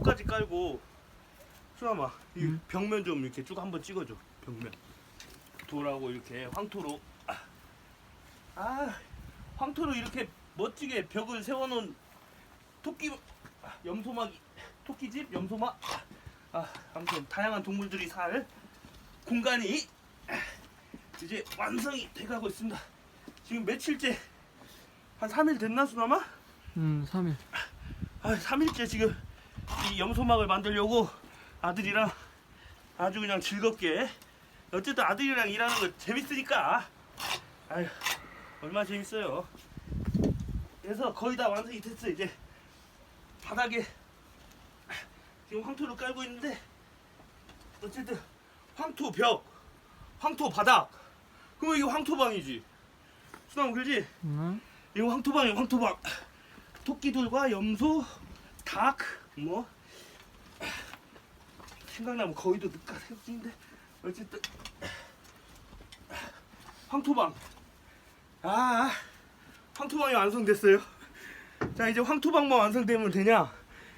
황토까지 깔고 수아마 이 음. 벽면 좀 이렇게 쭉 한번 찍어줘 벽면. 돌하고 이렇게 황토로. 아, 아 황토로 이렇게 멋지게 벽을 세워놓은 토끼 아, 염소막이 토끼집 염소막. 아 아무튼 다양한 동물들이 살 공간이 아, 이제 완성이 돼가고 있습니다. 지금 며칠째 한 3일 됐나 수나마? 음 3일. 아, 3일째 지금 이 염소막을 만들려고 아들이랑 아주 그냥 즐겁게 어쨌든 아들이랑 일하는 거 재밌으니까. 아유 얼마나 재밌어요. 그래서 거의 다 완성이 됐어 이제. 바닥에 지금 황토를 깔고 있는데 어쨌든 황토 벽 황토 바닥. 그러면 이게 황토방이지. 수남 그지? 응? 이거 황토방이야 황토방. 토끼들과 염소 닭 뭐? 생각나면 거의도 늦가 생각인데 어쨌든 황토방. 아 황토방이 완성됐어요. 자 이제 황토방만 완성되면 되냐?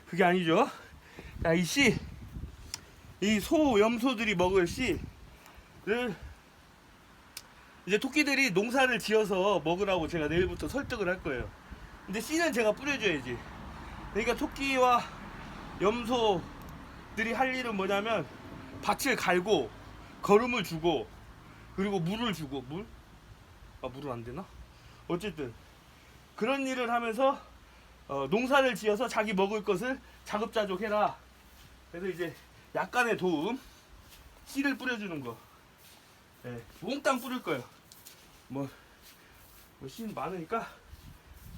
그게 아니죠. 자 이 씨 이 소 염소들이 먹을 씨를 이제 토끼들이 농사를 지어서 먹으라고 제가 내일부터 설득을 할 거예요. 근데 씨는 제가 뿌려줘야지. 그러니까 토끼와 염소들이 할 일은 뭐냐면 밭을 갈고 거름을 주고 그리고 물을 주고 물? 아 물은 안 되나? 어쨌든 그런 일을 하면서 어, 농사를 지어서 자기 먹을 것을 자급자족해라. 그래서 이제 약간의 도움 씨를 뿌려주는 거. 네, 몽땅 뿌릴 거예요. 뭐, 뭐 씨 많으니까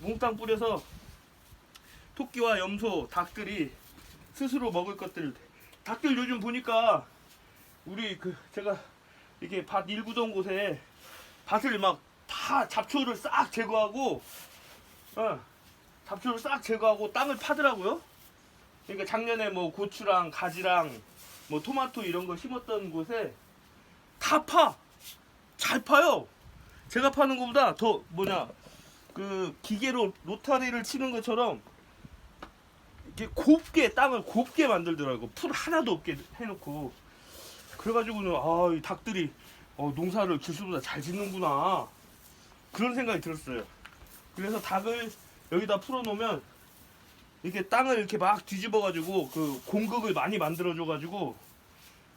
몽땅 뿌려서 토끼와 염소, 닭들이 스스로 먹을 것들. 닭들 요즘 보니까 우리 그 제가 이게 밭 일구던 곳에 밭을 막 다 잡초를 싹 제거하고, 어, 잡초를 싹 제거하고 땅을 파더라고요. 그러니까 작년에 뭐 고추랑 가지랑 뭐 토마토 이런 거 심었던 곳에 다 파. 잘 파요. 제가 파는 것보다 더 뭐냐 그 기계로 로타리를 치는 것처럼 이렇게 곱게 땅을 곱게 만들더라고. 풀 하나도 없게 해놓고 그래가지고는 아이 닭들이 어, 농사를 기술보다 잘 짓는구나 그런 생각이 들었어요. 그래서 닭을 여기다 풀어놓으면 이렇게 땅을 이렇게 막 뒤집어가지고 그 공극을 많이 만들어줘가지고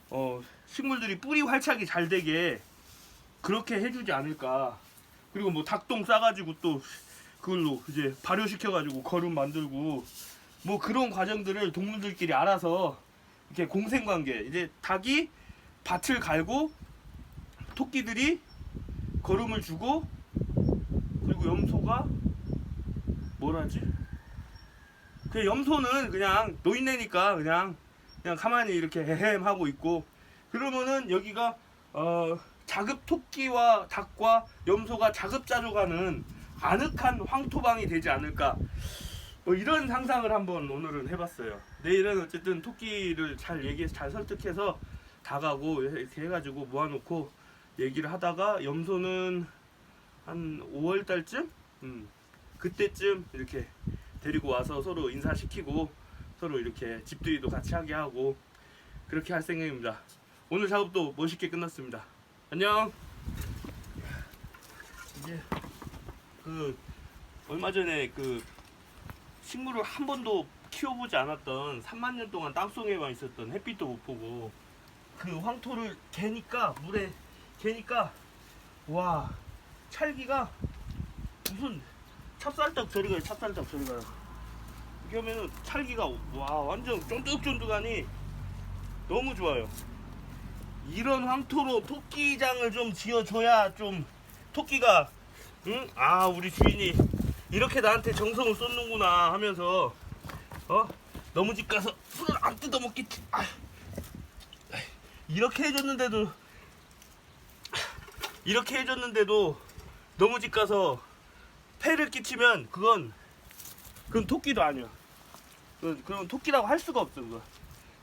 어, 식물들이 뿌리 활착이 잘 되게 그렇게 해주지 않을까. 그리고 뭐 닭똥 싸가지고 또 그걸로 이제 발효시켜가지고 거름 만들고 뭐 그런 과정들을 동물들끼리 알아서 이렇게 공생 관계 이제 닭이 밭을 갈고 토끼들이 거름을 주고 그리고 염소가 뭐라지? 그 염소는 그냥 노인네니까 그냥 그냥 가만히 이렇게 헤헴 하고 있고 그러면은 여기가 어 자급 토끼와 닭과 염소가 자급자족하는 아늑한 황토방이 되지 않을까 뭐 이런 상상을 한번 오늘은 해봤어요. 내일은 어쨌든 토끼를 잘 얘기해서 잘 설득해서 닭하고 이렇게 해가지고 모아놓고 얘기를 하다가 염소는 한 5월 달쯤 음, 그때쯤 이렇게 데리고 와서 서로 인사시키고 서로 이렇게 집들이도 같이 하게 하고 그렇게 할 생각입니다. 오늘 작업도 멋있게 끝났습니다. 안녕. 이제 그 얼마 전에 그 식물을 한 번도 키워보지 않았던 3만 년 동안 땅속에만 있었던 햇빛도 못 보고 그 황토를 개니까 물에 개니까 와 찰기가 무슨 찹쌀떡 저리 가요 찹쌀떡 저리 가요 이렇게 하면은 찰기가 와 완전 쫀득쫀득하니 너무 좋아요 이런 황토로 토끼장을 좀 지어줘야 좀 토끼가 응? 아 우리 주인이 이렇게 나한테 정성을 쏟는구나 하면서 어? 너무 집 가서 술을 안 뜯어 먹겠지 아. 이렇게 해줬는데도 이렇게 해줬는데도 너무 집 가서 폐를 끼치면 그건 그건 토끼도 아니야. 그건, 그건 토끼라고 할 수가 없어 그거.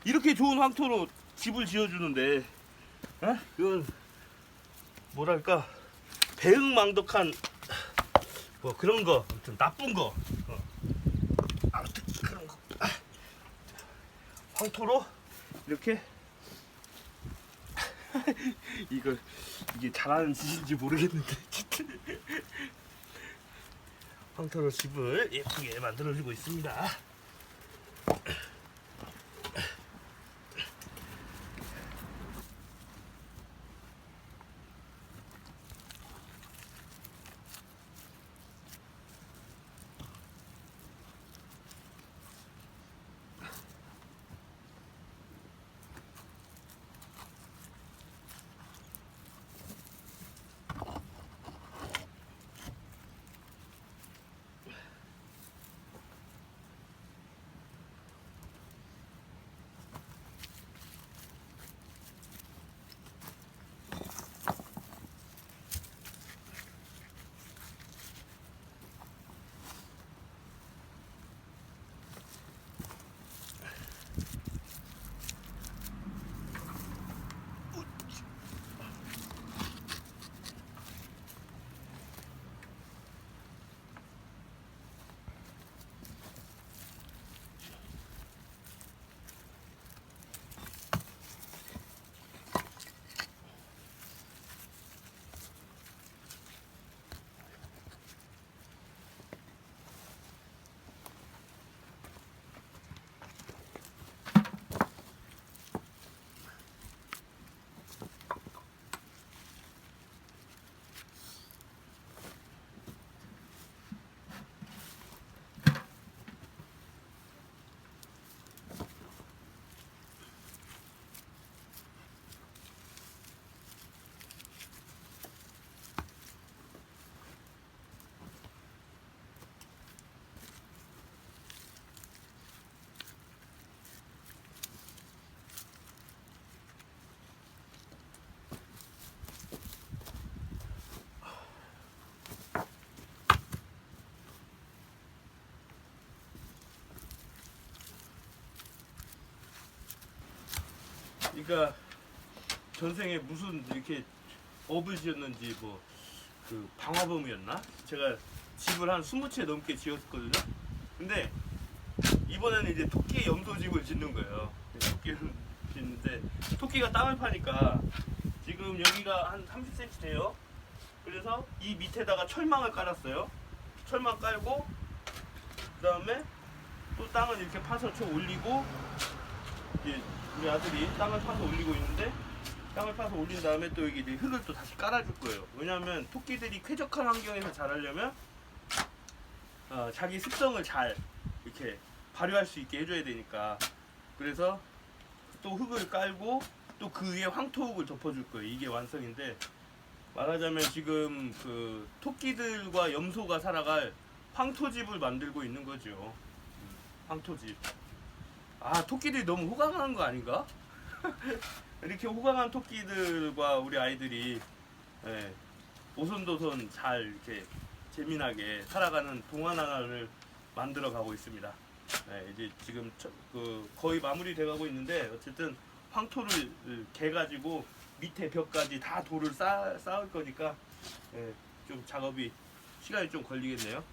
이렇게 좋은 황토로 집을 지어주는데, 어? 그건 뭐랄까 배응망덕한 뭐 그런 거, 아무튼 나쁜 거. 어. 아무튼 그런 거. 아. 황토로 이렇게 이걸 이게 잘하는 짓인지 모르겠는데 황토로 집을 예쁘게 만들어주고 있습니다. 그러니까 전생에 무슨 이렇게 업을 지었는지 뭐 그 방화범이었나? 제가 집을 한 20채 넘게 지었거든요. 근데 이번에는 이제 토끼 염소집을 짓는 거예요. 토끼를 짓는데 토끼가 땅을 파니까 지금 여기가 한 30cm 돼요. 그래서 이 밑에다가 철망을 깔았어요. 철망 깔고 그 다음에 또 땅을 이렇게 파서 쳐 올리고 이제 우리 아들이 땅을 파서 올리고 있는데 땅을 파서 올린 다음에 또 여기 흙을 또 다시 깔아줄 거예요. 왜냐하면 토끼들이 쾌적한 환경에서 자라려면 어, 자기 습성을 잘 이렇게 발휘할 수 있게 해줘야 되니까 그래서 또 흙을 깔고 또 그 위에 황토흙을 덮어줄 거예요. 이게 완성인데 말하자면 지금 그 토끼들과 염소가 살아갈 황토집을 만들고 있는 거죠. 음, 황토집. 아 토끼들이 너무 호강한 거 아닌가? 이렇게 호강한 토끼들과 우리 아이들이 예, 오손도손 잘 이렇게 재미나게 살아가는 동안 하나를 만들어 가고 있습니다. 예, 이제 지금 처- 그 거의 마무리돼 가고 있는데 어쨌든 황토를 개 가지고 밑에 벽까지 다 돌을 쌓, 쌓을 거니까 예, 좀 작업이 시간이 좀 걸리겠네요.